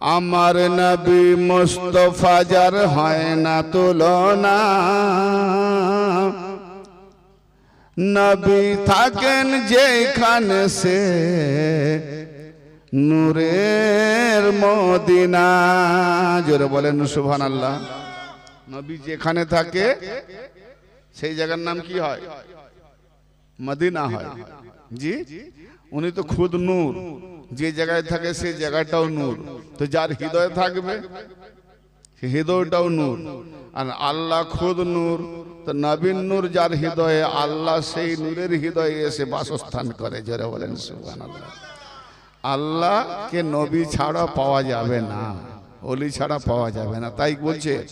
আমার নবী মুস্তফা যার হয় না তুলনা। নবী থাকেন যেখানে সে নূরের মদিনা। জোরে বলেন সুবহান আল্লাহ নবী যেখানে থাকে, সেই জায়গার নাম কি হয়? মদিনা হয়। জি? উনি তো খুদ নূর। যে জায়গায় থাকে সেই জায়গাটাও নূর। তো যার হৃদয়ে থাকবে হৃদয়টাও নূর। আর আল্লাহ খুদ নূর। তো নবীন নূর যার হৃদয়ে, আল্লাহ সেই নূরের হৃদয়ে এসে বাসস্থান করে। জোরে বলেন, সুবহানাল্লাহ। আল্লাহকে নবী ছাড়া পাওয়া যাবে না। অলি ছাড়া পাওয়া যাবে না। তাই বলছে,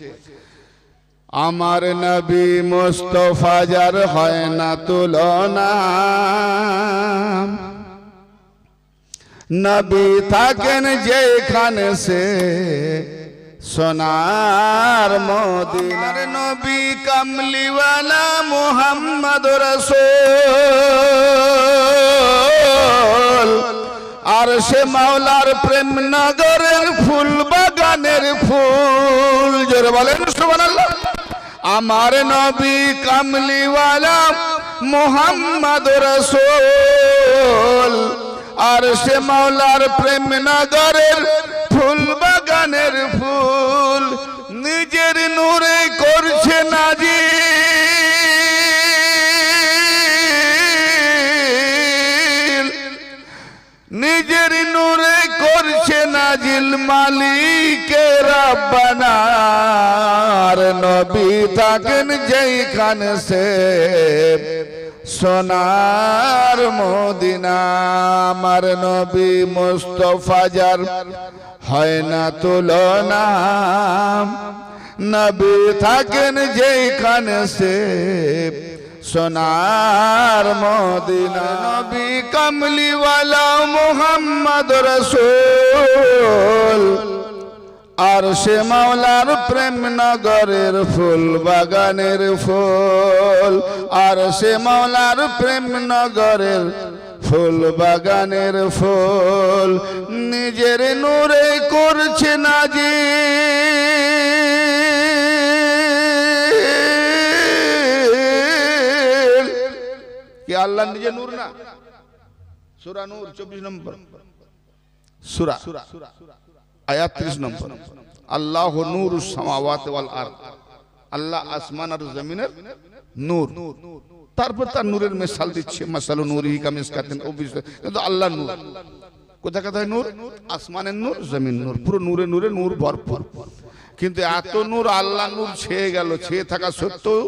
আমার নবী মুস্তফা যার হয় না তুলনা নবী থাকেন যেখানে সে সোনার মদিনার নবী কামলিওয়ালা মুহাম্মদ রসূল। আর সে মাওলার প্রেম নগরের ফুল বাগানের ফুল। জোরে বলেন সুবহানাল্লাহ। আমার নবী কামলিওয়ালা মোহাম্মদ রসূল। আর সে মাওলার প্রেম নগরের ফুল বাগানের ফুল নিজের নূরে করছে নাজিল নিজের নূরে করছে নাজিল মালিকে রাব্বানার নবী থাকেন যেখানে সে। সোনার মদিনা, আমার নবী মুস্তফাজার হয় না তুলনা। নবী থাকেন যেখানে সে সোনার মদিনা। নবী কমলিওয়ালা মোহাম্মদ রসুল। আর সে মাওলার প্রেম নগরের ফুল, বাগানের ফুল। আর সে মাওলার প্রেম নগরের ফুল, বাগানের ফুল। নিজের নূরে করছে নাজিল। কি আল্লাহ নিজে নূর না? সুরা নূর, চব্বিশ নম্বর। সুরা সুরা সুরা। নম্বর। আল্লাহ নূর আল্লাহ আসমান আর জমিনের নূর। তারপর তার নূরের মিসাল দিচ্ছে মাসাল নূর হি কামিসকাতিন ও কিন্তু আল্লাহ নূর। কোথায় কোথায় নূর? আসমানের নূর জমিন নূর। পুরো নূরে নূরে নূর ভরপুর। কিন্তু এত নূর আল্লাহ নূর ছেয়ে গেল, ছেয়ে থাকা সত্ত্বেও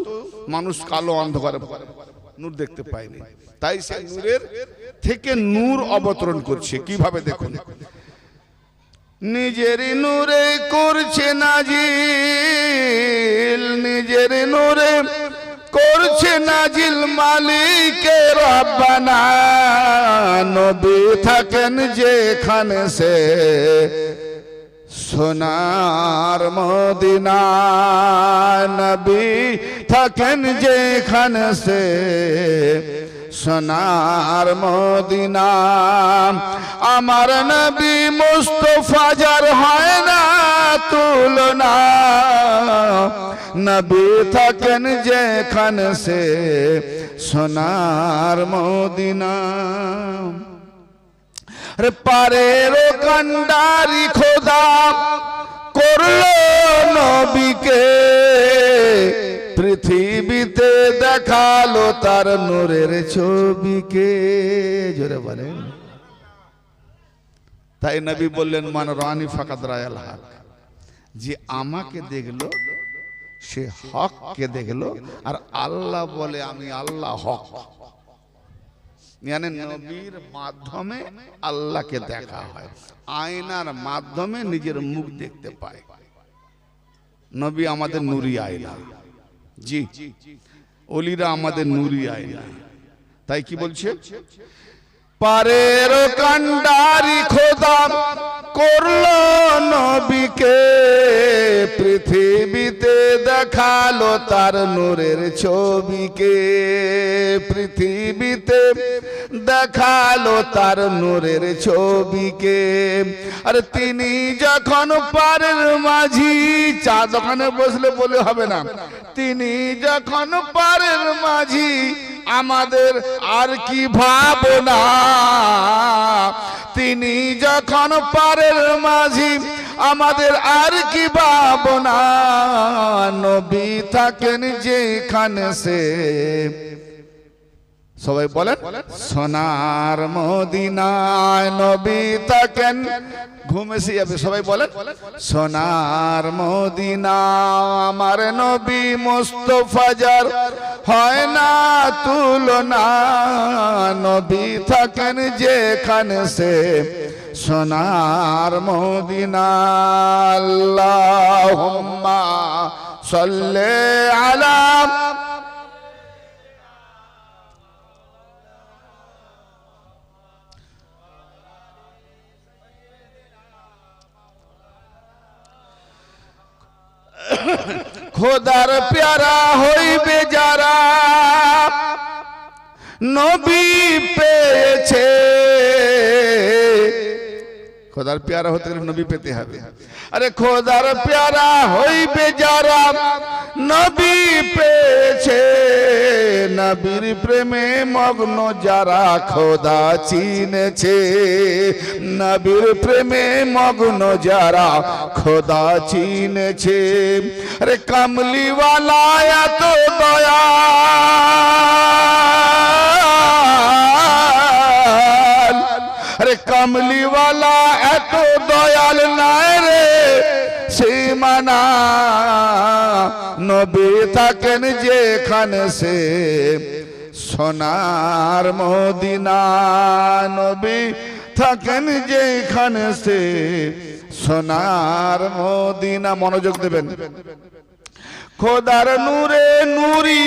মানুষ কালো অন্ধকারে নূর দেখতে পায়নি। তাই সেই নূরের থেকে নূর অবতরণ করছে। কীভাবে দেখুন? নিজের নূরে করছে নাজিল, নিজের নূরে করছে নাজিল মালিকে রব্বানা। নবী থাকেন যেখানে সে সোনার মদিনা। নবী থাকেন যেখানে সে সোনার মদিনা। আমার নবী মুস্তফাজার হয় না তুলনা। নবী থাকেন যেখান সে সোনার মদিনা। পারের কান্ডারি খোদা করল নবীকে। পৃথিবীতে দেখাল তার নূরের ছবিকে। জোরে বলেন। তাই নবী বললেন, মান রানি ফাকাদ রায়াল হক। যে আমাকে দেখল, সে হককে দেখল, আর আল্লাহ বলে, আমি আল্লাহ হক। মানে নবীর মাধ্যমে আল্লাহকে দেখা হয়। আয়নার মাধ্যমে নিজের মুখ দেখতে পায়। নবী আমাদের নুরি আয়না। জি। অলিরা আমাদের নুরি আয়না তাই কি বলছে? পারের কান্ডারি খোদা করল নবীকে। পৃথিবীতে দেখাল তার নূরের ছবিকে। পৃথিবীতে দেখাল তার নূরের ছবিকে। আর তিনি যখন পারের মাঝি, চা দোকানে বসলে বলে হবে না। তিনি যখন পারের মাঝি আমাদের আর কি ভাবনা? তিনি যখন পারের মাঝি, আমাদের আর কি ভাবনা? নবী থাকেন যেখানে সে। সবাই বলেন, সোনার মদিনায় নবী থাকেন। ঘুম এসে যাবে, সবাই বলেন, সোনার মদিনা আমার নবী মোস্তফাজার হয় না তুলনা, নবী থাকেন যেখানে সে। সোনার মদিনা, আল্লাহুম্মা সাল্লি আলা খোদার প্যারা হইবে যারা নবী পেয়েছে। খোদার প্যারা হতে গেলে নবী পেতে হবে আরে খোদার প্যারা হইবে যারা নবী পেয়েছে নবীর প্রেমে মগ্ন যারা খোদা চিনেছে নবীর প্রেমে মগ্ন যারা খোদা চিনেছে আরে কামলিওয়ালা এত দয়া আরে কামলিওয়ালা এত দয়াল নাই রে। সীমানা নবী থাকেন যেখানে সে। সোনার মদিনা নবী থাকেন যেখানে সে। সোনার মদিনা মনোযোগ দেবেন। খোদার নূরে নূরি,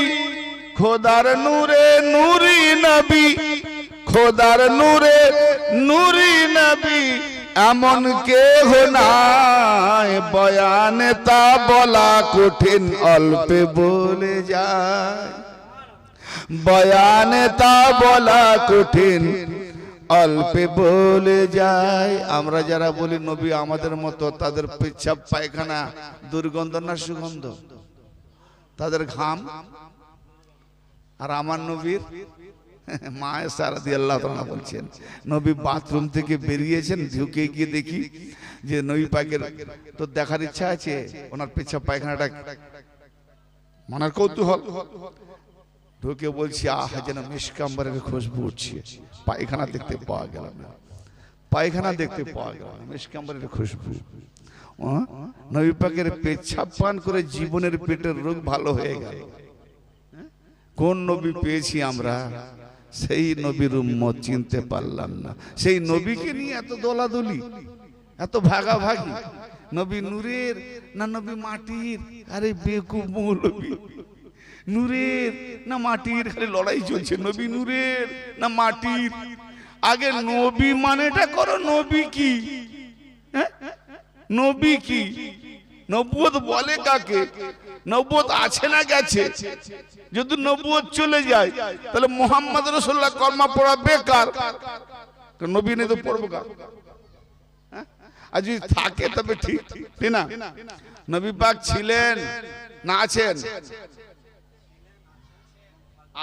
খোদার নূরে নূরি নবী, খোদার নূরে নূরি এমন কেহ নাই। বয়ানে তা বলা কঠিন অল্পে বলে যায়। বয়ানে তা বলা কঠিন অল্পে বলে যায়। আমরা যারা বলি নবী আমাদের মতো তাদের পেচ্ছাপ পায়খানা দুর্গন্ধ না সুগন্ধ? তাদের ঘাম। আর আমার নবীর মায়ের সারাদি আল্লাহ তাআলা বলছেন, নবী বাথরুম থেকে বেরিয়েছেন ঢুকে গিয়ে দেখি যে নবী পাকের তো দেখার ইচ্ছা আছে, ওনার পেছাব পায়খানাটা মনার কৌতূহল। ঢুকে বলছি, আহ যেন মিসকাম্বারের খুশবু উঠছে, পায়খানা দেখতে পাওয়া গেল না। পায়খানা দেখতে পাওয়া গেল না মিসকাম্বারের খুশবু। নবী পাকের পেচ্ছাপ পান করে জীবনের পেটের রোগ ভালো হয়ে গেল। কোন নবী পেয়েছি আমরা? সেই নবীর উম্মত চিনতে পারলাম না। সেই নবীকে নিয়ে এত দোলাদলি এত ভাগাভাগি। নবী নূরের না নবী মাটির? আরে বেকুব মৌলবী। নূরের না মাটির? খালি লড়াই চলছে। নবী নূরের না মাটির? আগে নবী মানেটা করো নবী কি? হ্যাঁ? নবী কি? নব্বত বলে কাকে? নব্বত আছে না গেছে? যদি নব্বত চলে যায়, তাহলে মোহাম্মদ রসুল্লাহ কর্মা পড়া বেকার। তো নবী নেই তো পড়ব কার? হ্যাঁ? আর যদি থাকে, তবে ঠিক ঠিক না? নবী পাক ছিলেন, না আছেন?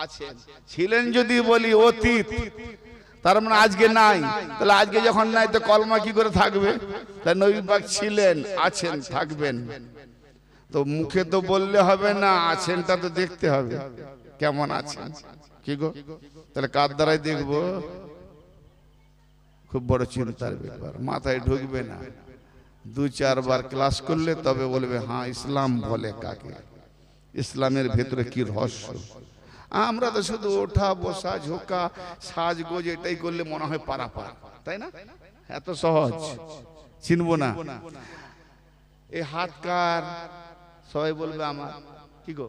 আছেন। ছিলেন যদি বলি অতীত তার মানে আজকে নাই। তাহলে আজকে যখন নাই তো কলমা কি করে থাকবে? তাহলে নবী পাক ছিলেন আছেন। থাকবেন। তো মুখে তো বললে হবে না আছেনটা তো দেখতে হবে। কেমন আছেন? কি গো? তাহলে কার দ্বারাই দেখব? খুব বড় চিন্তার ব্যাপার মাথায় ঢুকবে না। দু চারবার ক্লাস করলে তবে বলবে হ্যাঁ ইসলাম বলে কাকে? ইসলামের ভেতরে কি রহস্য? আমরা তো শুধু ওঠা, বসা, ঝোঁকা, সাজগোজ এটাই করলে মনে হয় পারা পারাপার, তাই না? এত সহজ। চিনবো না। এই হাত কার? সবাই বলবে আমার। কি গো?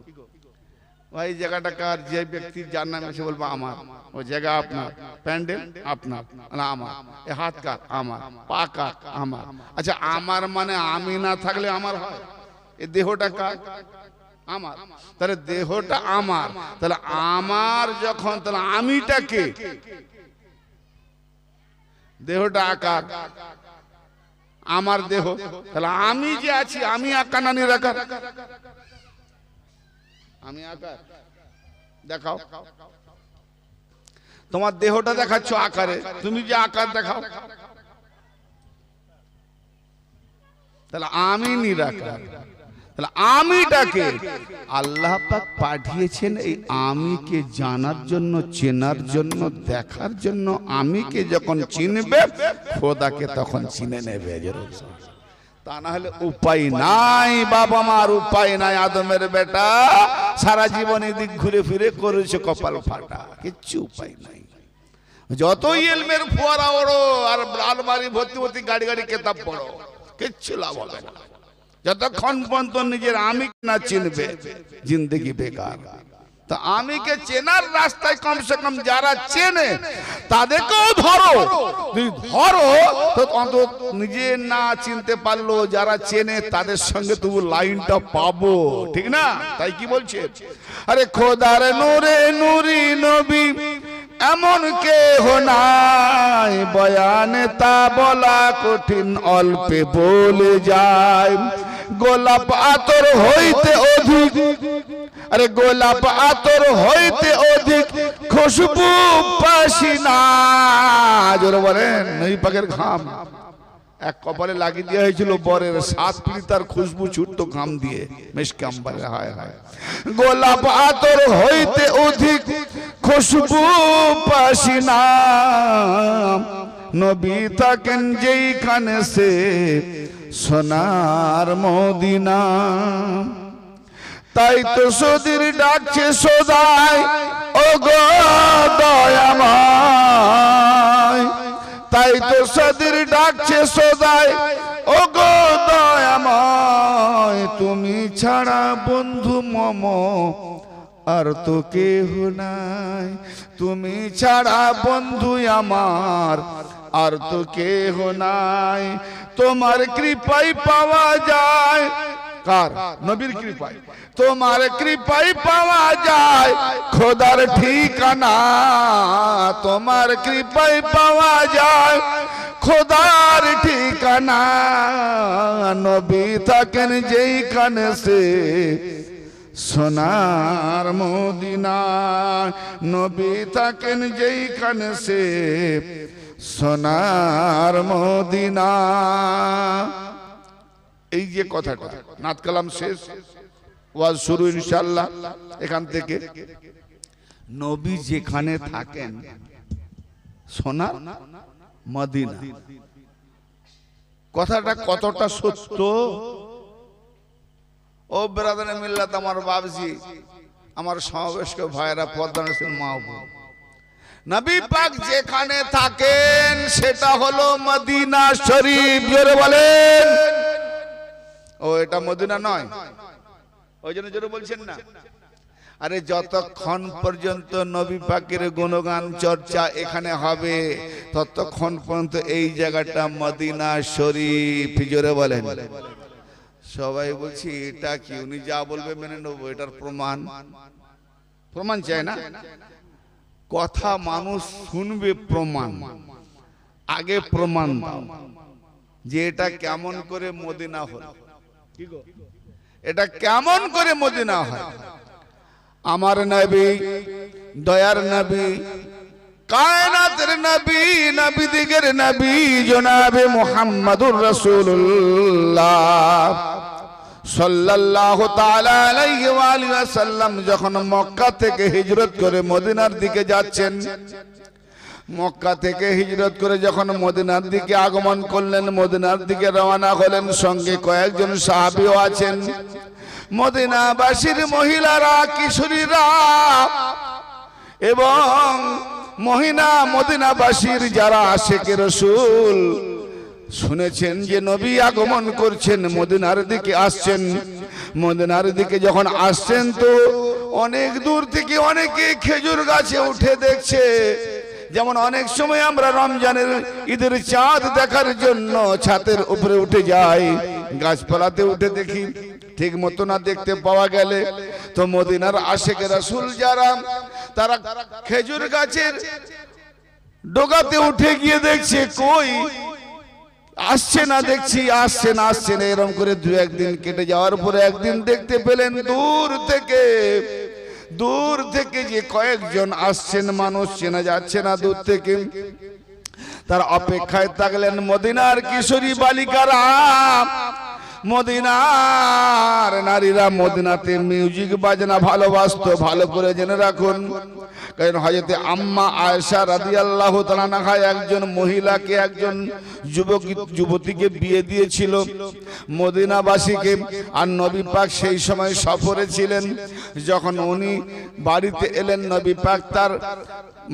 ভাই জায়গাটা কার? যে ব্যক্তির যার নাম আছে বলব আমার। ওই জায়গা আপনার। প্যান্ডেল আপনার। না, আমার। এ হাত কার? আমার। পা কার? আমার। আচ্ছা আমার মানে আমি না থাকলে আমার হয়? এ দেহটা কার? আমার। তাহলে দেহটা আমার। তাহলে আমার যখন তাহলে আমিটা কে দেহটা আকার। আমার দেহ তাহলে আমি যে আছি আমি আকার না নিরাকার? আমি আকার। দেখাও। তোমার দেহটা দেখাচ্ছ আকারে। তুমি যে আকার দেখাও। তাহলে আমি নিরাকার। তাহলে আমিটাকে আল্লাহ পাক পাঠিয়েছেন এই আমিকে জানার জন্য, চেনার জন্য, দেখার জন্য। আমিকে যখন চিনবে, খোদাকে তখন চিনে নেবে তা না হলে উপায় নাই বাবা মার উপায় নাই, আদমের বেটা। সারা জীবন এদিক ঘুরে ফিরে করেছে কপাল ফাটা, কিচ্ছু উপায় নাই। যতই এলমের ফোয়ারা ওড়ো, আর আলমারি ভর্তি ভর্তি গাড়ি গাড়ি কেতাব পড়ো, কিচ্ছু লাভ হবে না। যতক্ষণ পর্যন্ত নিজের আমি না চিনবে, জিন্দগি বেকার। তা আমিকে চেনার রাস্তায় কমসে কম যারা চেনে, তাদেরকেও ধরো। ধরো, তো অন্তত নিজে না চিনতে পারল যারা চেনে, তাদের সঙ্গে তবু লাইনটা পাবো। ঠিক না? তাই কি বলছে? আরে খোদার নূরে নুরি নবী এমন কেহ নাই, বয়ানে তা বলা কঠিন, অল্পে বলে যায়। গোলাপ আতর হইতে অধিক, আরে গোলাপ আতর হইতে অধিক খুশবু পাসিনা জোরে বলেন নই পাকের ঘাম। এক কপালে লাগিয়ে দেওয়া হয়েছিল বরের সাত তার খুশবু ছুটতো ঘাম দিয়ে। মেশকে আম্বারে হায় হায়। গোলাপ আতর হইতে অধিক খুশবু পাসিনা নবী থাকেন যেইখানে সে সোনার মদিনা। তাই তো সদির ডাকছে সদাই ও গো দয়াময়। তাই তো সদির ডাকছে সদাই। ও গো দয়াময় তুমি ছাড়া বন্ধু মম আর তো কেহ নাই। তুমি ছাড়া বন্ধু আমার আর তো কেহ নাই। তোমার কৃপাই পাওয়া যায় কার নবীর কৃপায় তোমার কৃপায় পাওয়া যায় খোদার ঠিকানা তোমার কৃপায় পাওয়া যায় খোদার ঠিকানা নবী থাকেন যেইখানে সে সোনার মদিনা নবী থাকেন যেইখানে সে সোনার মদিনা এই যে কথাটা, নাত কালাম শেষ, ওয়াজ শুরু ইনশাল্লাহ এখান থেকে। নবী যেখানে থাকেন সোনার মদিনা। কথাটা কতটা সত্য? ও ব্রাদার মিল্লাত আমার বাবজি আমার সমাবেশকে ভাইরা পদ্মানসীর মা। নবী পাক যেখানে থাকেন, সেটা হলো মদিনা শরীফ, জোরে বলেন। ও, এটা মদিনা নয়। ওই জন্য জোরে বলছেন না। আরে যতক্ষণ পর্যন্ত নবী পাকের গুণগান চর্চা এখানে হবে, ততক্ষণ পর্যন্ত এই জায়গাটা মদিনা শরীফ। জোরে বলেন। সবাই বলছি, এটা কি? উনি যা বলবে মেনে নেব, এটার প্রমাণ। প্রমাণ চাই না? কথা মানুষ শুনবে প্রমাণ। আগে প্রমাণ যে এটা কেমন করে মদিনা হল। এটা কেমন করে মদিনা হয়? আমার নবী, দয়ার নবী, কায়নাতের নবী নবী দিগের নবী, জনাবে মুহাম্মাদুর রাসূলুল্লাহ। সাল্লাল্লাহু তাআলা আলাইহি ওয়া যখন মক্কা থেকে হিজরত করে মদিনার দিকে যাচ্ছেন মক্কা থেকে হিজরত করে যখন মদিনার দিকে আগমন করলেন, মদিনার দিকে রওনা হলেন, সঙ্গে কয়েকজন সাহাবীও আছেন। মদিনাবাসীর মহিলারা, কিশোরীরা এবং মহিনা মদিনাবাসীর যারা আশেকে রসুল শুনেছেন যে নবী আগমন করছেন, মদিনার দিকে আসছেন। মদিনার দিকে যখন আসছেন তো অনেক দূর থেকে অনেকে খেজুর গাছে উঠে দেখছে। যেমন অনেক সময় আমরা রমজানের ঈদের চাঁদ দেখার জন্য ছাতের উপরে উঠে যাই, গাছপালাতে উঠে দেখি ঠিক মতো না দেখতে পাওয়া গেলে। তো মদিনার আশেকে রাসুল যারা, তারা খেজুর গাছের ডোগাতে উঠে গিয়ে দেখছে, কই? আসছে না দেখছি, আসছে না আসছে না। এরকম করে দু একদিন কেটে যাওয়ার পরে একদিন দেখতে পেলেন দূর থেকে দূর থেকে যে কয়েকজন আসছেন মানুষ, চেনা যাচ্ছে না দূর থেকে। তার অপেক্ষায় থাকলেন মদিনার কিশোরী বালিকারা। মদিনার নারীরা মদিনাতে মিউজিক বাজনা ভালোবাসতো, ভালো করে জেনে রাখুন। কারণ হজরতে আম্মা আয়েশা রাদিয়াল্লাহু তাআলা নাহা একজন মহিলাকে, একজন যুবক, যুবতীকে বিয়ে দিয়েছিল মদিনাবাসীকে। আর নবী পাক সেই সময় সফরে ছিলেন। যখন উনি বাড়িতে এলেন, নবী পাক তার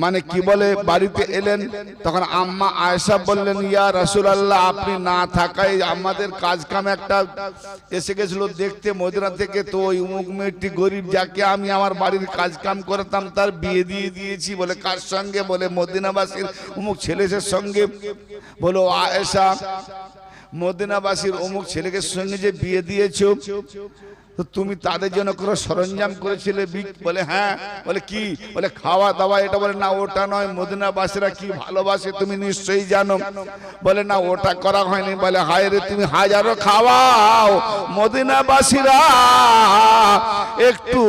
মানে কি বলে, বাড়িতে এলেন, তখন আম্মা আয়েশা বললেন, ইয়া রাসূলুল্লাহ, আপনি না থাকায় আমাদের কাজ কাম একটা এসে গেছিল দেখতে মদিনা থেকে। তো ওই উমুক মেয়েটি গরিব, যাকে আমি আমার বাড়ির কাজ কাম করতাম, তার বিয়ে দিয়ে দিয়েছি বলে, কার সঙ্গে? বলে, মদিনাবাসীর উমুক ছেলেদের সঙ্গে। বলো আয়েশা, মদিনাবাসীর অমুক ছেলেকে সঙ্গে যে বিয়ে দিয়েছ তো তুমি তাদের জন্য কোনো সরঞ্জাম করেছিলে? বলে হ্যাঁ। বলে, কি? বলে, খাওয়া দাওয়া। এটা বলে, না, ওটা নয়। মদিনাবাসীরা কি ভালোবাসে তুমি নিশ্চয়ই জানো। বলে, না, ওটা করা হয়নি। বলে, হায় রে, তুমি হাজারো খাওয়াও। মদিনাবাসীরা একটু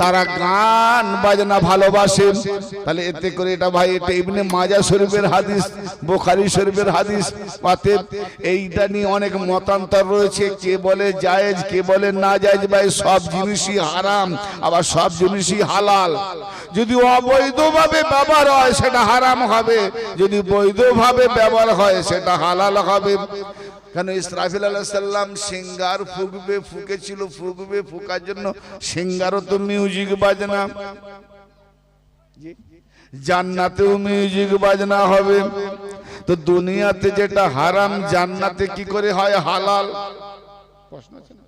তারা গান বাজনা ভালোবাসেন তাহলে এতে করে এটা ভাই, এটা ইবনে মাজা শরীফের হাদিস, বোখারি শরীফের হাদিস। পাতে এইটা নিয়ে অনেক মতান্তর রয়েছে। কে বলে, জায়েজ, কে বলে না জায়েজ ভাই, সব জিনিসই হারাম, আবার সব জিনিসই হালাল। যদি অবৈধভাবে ব্যবহার হয়, সেটা হারাম হবে। যদি বৈধভাবে ব্যবহার হয়, সেটা হালাল হবে। কেন ইসরাফিল আলাইসাল্লাম সিঙ্গার ফুকবে, ফুকেছিল, ফুকবে ফুকার জন্য। সিঙ্গারও তো মিউজিক বাজনা। জান্নাতেও মিউজিক বাজনা হবে। তো দুনিয়াতে যেটা হারাম, জান্নাতে কি করে হয়? হালাল। প্রশ্ন আছে?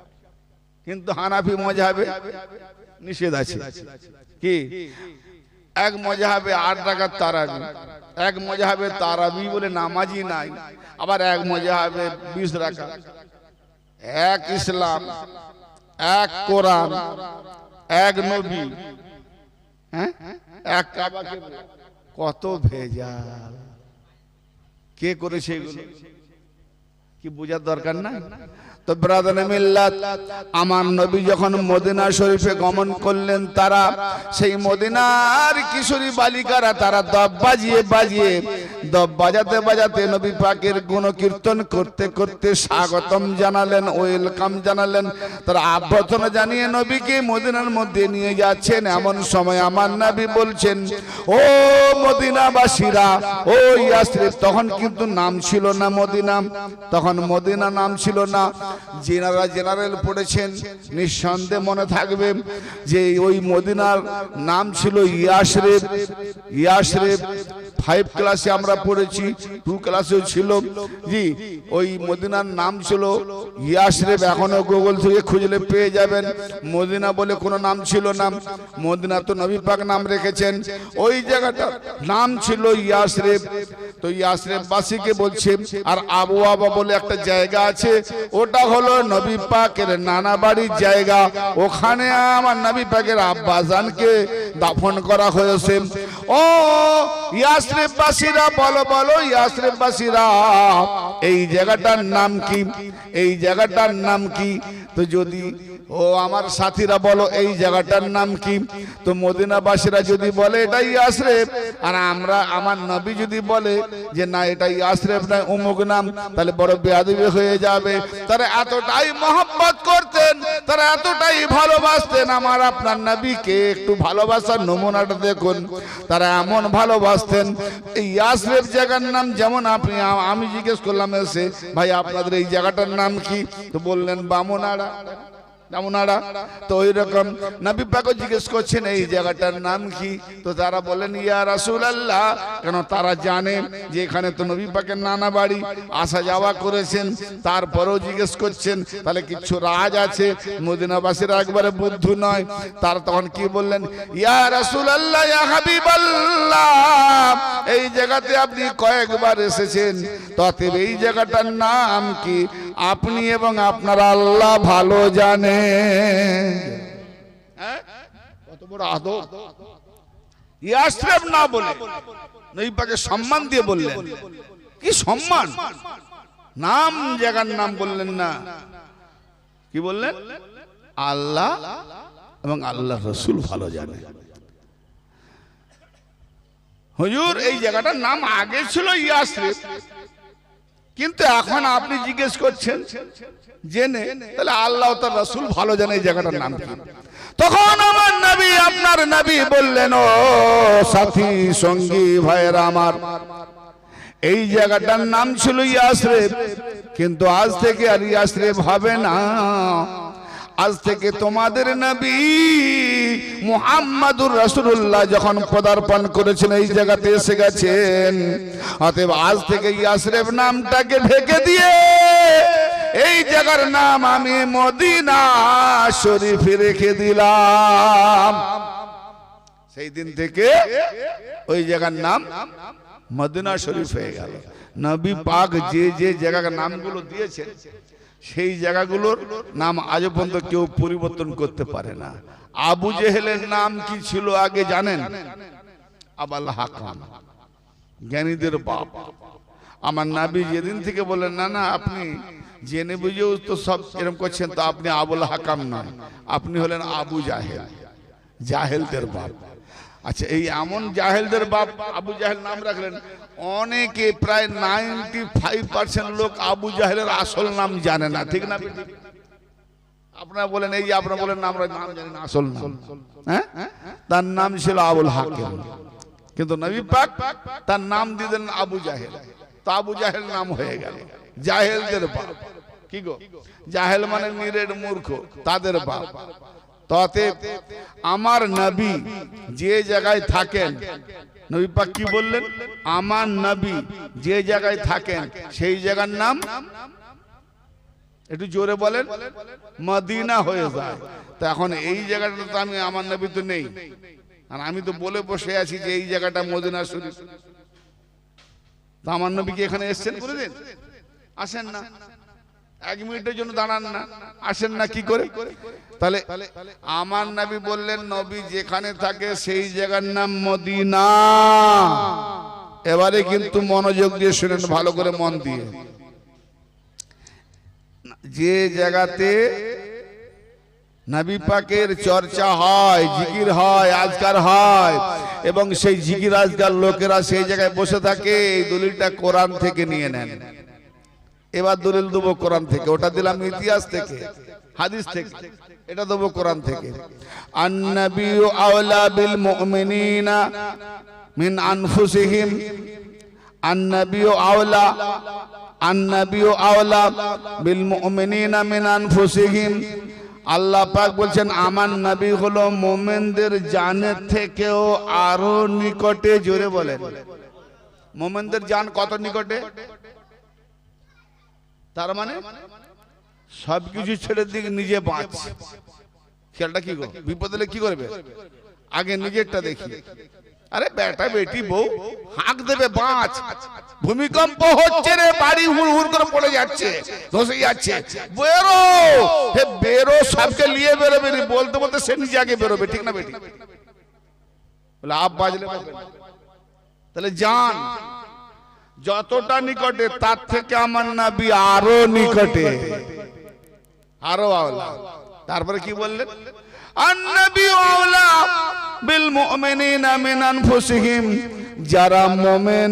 কিন্তু হানাফি মজাবে নিষেধ আছে। কি? এক মজাবে আট টাকার তারাবি। এক মজাবে তারাবি বলে নামাজি নাই। আবার এক মজাবে বিশ টাকা এক ইসলাম, এক কোরআন, এক নবী। হ্যাঁ? এক কত ভেজাল। কে করেছে কি বোঝার দরকার না তো ব্রাদার মিল্লাত, আমার নবী যখন মদিনা শরীফে গমন করলেন তারা, সেই মদিনার কিশোরী বালিকারা তারা দব বাজিয়ে বাজিয়ে, দব বাজাতে বাজাতে নবী পাকের গুণ কীর্তন করতে করতে স্বাগতম জানালেন, ওয়েলকাম জানালেন। তারা আভ্যর্থনা জানিয়ে নবীকে মদিনার মধ্যে নিয়ে যাচ্ছেন। এমন সময় আমার নবী বলছেন, ও মদিনাবাসীরা, ও ইয়াসরিফ, তখন কিন্তু নাম ছিল না মদিনা, তখন মদিনা নাম ছিল না। জেনারা জেনারেল পড়েছেন, নিঃসন্দেহে মনে থাকবে যে ওই মদিনার নাম ছিল ইয়াসরেফ ইয়াসরেফ ফাইভ ক্লাসে আমরা পড়েছি টু ক্লাসেও ছিল। জি, ওই মদিনার নাম ছিল ইয়াসরেফ এখনও গুগল থেকে খুঁজলে পেয়ে যাবেন। মদিনা বলে কোনো নাম ছিল না। মদিনা তো নবী পাক নাম রেখেছেন। ওই জায়গাটা নাম ছিল ইয়াসরেফ তো ইয়াসরেফ বাসীকে বলছে, আর আবু আবা বলে একটা জায়গা আছে, ওটা হলো নবী পাকের নানা বাড়ির জায়গা। ওখানে আমার নবী পাকের আব্বাজানকে দাফন করা হয়েছে। ও, ইয়াসরিফবাসীরা, বলো বলো, ইয়াসরিফবাসীরা, এই জায়গাটার নাম কি? এই জায়গাটার নাম কি? তো যদি ও আমার সাথীরা বলো, এই জায়গাটার নাম কি? তো মদিনাবাসীরা যদি বলে, এটাই আশরেফ। আর আমরা, আমার নবী যদি বলে যে, না, এটাই আশরেফ না অমুক নাম, তাহলে বড় বেয়াদবি হয়ে যাবে। তারা এতটাই মহব্বত করতেন, তারা এতটাই ভালোবাসতেন। আমার আপনার নবীকে একটু ভালোবাসার নমুনাটা দেখুন। তারা এমন ভালোবাসতেন। এই আশরেফ জায়গার নাম যেমন আপনি, আমি জিজ্ঞেস করলাম এসে, ভাই, আপনাদের এই জায়গাটার নাম কি? তো বললেন বামুনাড়া ওনারা তো ওই রকম নবী পাকও জিজ্ঞেস করছেন, এই জায়গাটার নাম কি? তো তারা বলেন ইয়া রাসূল আল্লাহ কেন তারা জানে যে এখানে তো নবী পাকের নানা বাড়ি, আসা যাওয়া করেছেন। তারপরেও জিজ্ঞেস করছেন, তাহলে কিছু রাজ আছে? মদিনাবাসীরা একবারে বুদ্ধ নয়। তার তখন কি বললেন, ইয়া রাসূল আল্লাহ ইয়া হাবিব এই জায়গাতে আপনি কয়েকবার এসেছেন। তবে এই জায়গাটার নাম কি? আপনি এবং আপনার আল্লাহ ভালো জানে হ্যাঁ? কত সম্মান দিয়ে বললেন। কি সম্মান? নাম জায়গার নাম বললেন না। কি বললেন? আল্লাহ এবং আল্লাহ রসুল ভালো জানে। হুজুর, এই জায়গাটার নাম আগে ছিল ইয়াসরিফ। কিন্তু এখন আপনি জিজ্ঞেস করছেন, জেনে, তাহলে আল্লাহ তার রাসুল ভালো জানে এই জায়গাটার নাম কি। তখন আমার নবী, আপনার নবী বললেন, ও সাথী, সঙ্গী, ভাইয়ের আমার, এই জায়গাটার নাম ছিল ইয়াসরেফ কিন্তু আজ থেকে আর ইয়াসরেফ হবে না। আজ থেকে তোমাদের নবী মুহাম্মাদুর রাসূলুল্লাহ যখন পদার্পণ করেছেন, এই জায়গাতে এসে গেছেন। অতএব আজ থেকে ইয়াসরেফ নামটাকে ঢেকে দিয়ে এই জায়গার নাম আমি মদিনা শরীফে রেখে দিলাম। সেই দিন থেকে ওই জায়গার নাম মদিনা শরীফ হয়ে গেল। নবী পাক যে যে জায়গার নামগুলো দিয়েছেন সেই জায়গাগুলোর নাম আজ পর্যন্ত কেউ পরিবর্তন করতে পারে না। আবু জেহেলের নাম কি ছিল আগে জানেন? আবাল হাকাম, জ্ঞানীদের বাপ। আমার নাবি যেদিন থেকে বলেন না না, আপনি জেনে বুঝেও তো সব এরকম করছেন, তো আপনি আবুল হাকাম নয়, আপনি হলেন আবু জাহেল, জাহেলদের বাপ। আচ্ছা এই এমন জাহেলদের বাপ আবু জাহেল নাম রাখলেন অনেকে প্রায় নাইনটি ফাইভ পার্সেন্ট লোক আবু জাহেলের আসল নাম জানে না, ঠিক না আপনারা বলেন, এই আপনারা বলেন নাম আসল নাম। হ্যাঁ? তার নাম ছিল আবুল হাকিম। কিন্তু নবী পাক তার নাম দিলেন আবু জাহেল। তো আবু জাহেল নাম হয়ে গেল। জাহেলদের বাপ। কি গো? জাহেল মানে নিরেট মূর্খ, তাদের বাপ। ততে আমার নবী যে জায়গায় থাকেন নবী পাক কি বললেন? আমার নবী যে জায়গায় থাকেন, সেই জায়গার নাম একটু জোরে বলেন, মদিনা হয়ে যায়। তো এখন এই জায়গাটা তো আমি, আমার নবী তো নেই। আর আমি তো বলে বসে আছি যে এই জায়গাটা মদিনা শরীফ। তো আমার নবী কি এখানে এসছেন কোনোদিন? আসেন না। এক মিনিটের জন্য দাঁড়ান না। আসেন না, কি করে? তাহলে আমার নবী বললেন, নবী যেখানে থাকে সেই জায়গার নাম মদিনা। এবারে কিন্তু মনোযোগ দিয়ে শুনেন, ভালো করে মন দিয়ে। যে জায়গাতে নবী পাকের চর্চা হয়, জিকির হয়, আজকার হয়, এবং সেই জিকির আজকার লোকেরা সেই জায়গায় বসে থাকে, এই দলিলটা কোরআন থেকে নিয়ে নেন। এবার দলিল দেবো কোরআন থেকে। ওটা দিলাম ইতিহাস থেকে, হাদিস থেকে। এটা দেবো কোরআন থেকে। আন্নাবিউ আওলা বিল মিন আনফুসিহিম। আওলা আওলা বিল মিন বলছেন হলো মোমেনদের জানের থেকেও নিকটে, জোরে মোমেনদের জান কত নিকটে? তার মানে সবকিছু ছেড়ে দিকে নিজে বাঁচ। খেয়ালটা কি গো বিপদ হলে কি করবে? আগে নিজেরটা দেখি। আরে বেটা বেটি, বউ, হাঁক দেবে, বাঁচ। ভূমিকম্প হচ্ছে রে, বাড়ি হুড় হুড় করে পড়ে যাচ্ছে, ধসে যাচ্ছে। বেরো! হে, বেরো, সবকে নিয়ে বেরোবে বলতে বলতে সে নিজে আগে বেরোবে, ঠিক না, বেটি? বলে আপ বাজলে তাহলে যান। যতটা নিকটে তার থেকে আমার নাবি আরও নিকটে। আরও আওলা। তারপরে কি বললেন? আন্নাবি আওলা বিল মুমিনিনা মিন আনফুসিহিম। যারা মোমেন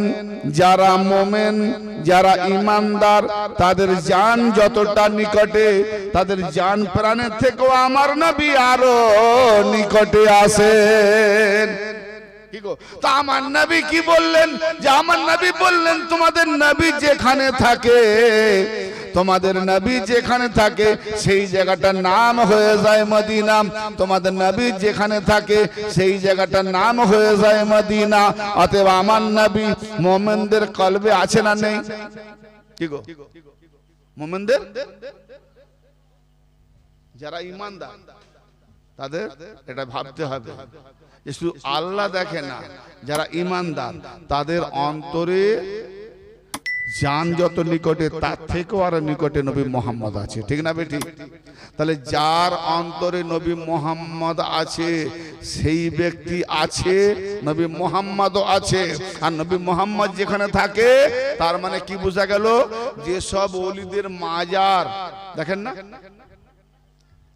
যারা মোমেন যারা ইমানদার তাদের জান যতটা নিকটে তাদের জান প্রাণের থেকেও আমার নবী আরও নিকটে আসেন তা আমার নবী কি বললেন? যে আমার নবী বললেন, তোমাদের নবী যেখানে থাকে, তোমাদের নবী যেখানে থাকে, সেই জায়গাটার নাম হয়ে যায় মদিনা। তোমাদের নবী যেখানে থাকে, সেই জায়গাটার নাম হয়ে যায় মদিনা। অতএব আমার নবী মোমেনদের কলবে আছে না নেই? মোমেনদের? যারা ইমানদার, তাদের এটা ভাবতে হবে। যে শুধু আল্লাহ দেখে না যারা ইমানদার তাদের অন্তরে যান যত নিকটে তার থেকেও আরও নিকটে নবী মোহাম্মদ আছে ঠিক না বেটি? তাহলে যার অন্তরে নবী মোহাম্মদ আছে সেই ব্যক্তি আছে নবী মোহাম্মদও আছে। আর নবী মোহাম্মদ যেখানে থাকে তার মানে কি বোঝা গেল? যে সব অলিদের মাজার। দেখেন না?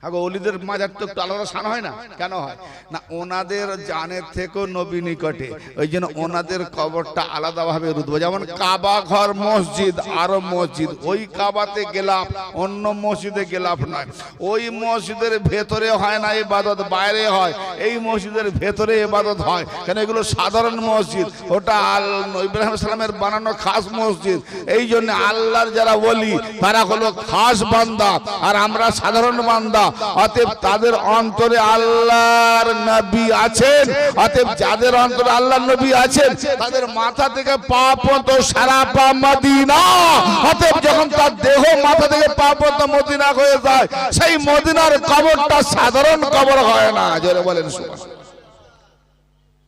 আগে অলিদের মাজার তো একটু আলাদা সান হয় না? কেন হয়? না, ওনাদের জানের থেকেও নবী নিকটে। ওই জন্য ওনাদের কবরটা আলাদাভাবে রুদবো যেমন কাবা ঘর, মসজিদ, আরও মসজিদ। ওই কাবাতে গেলাম অন্য মসজিদে গেলাম নয়। ওই মসজিদের ভেতরে হয় না ইবাদত, বাইরে হয়। এই মসজিদের ভেতরে ইবাদত হয়। কেন? এগুলো সাধারণ মসজিদ। ওটা আল ইব্রাহিম সালামের বানানো খাস মসজিদ। এই জন্য আল্লাহর যারা বলি তারা হলো খাস বান্দা। আর আমরা সাধারণ বান্দা। অতএব তাদের অন্তরে আল্লাহর নবী আছেন। অতএব যাদের অন্তরে আল্লাহর নবী আছেন, তাদের মাথা থেকে পা পর্যন্ত সারা পা মদিনা। অতএব যখন তার দেহ মাথা থেকে পা পর্যন্ত মদিনা হয়ে যায়, সেই মদিনার কবরটা সাধারণ কবর হয় না। জোরে বলেন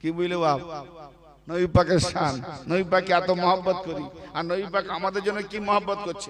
কি বুঝলে বাপ? নবী পাকের শান। নবী পাকে এত মহব্বত করি। আর নবী পাক আমাদের জন্য কি মহব্বত করছে?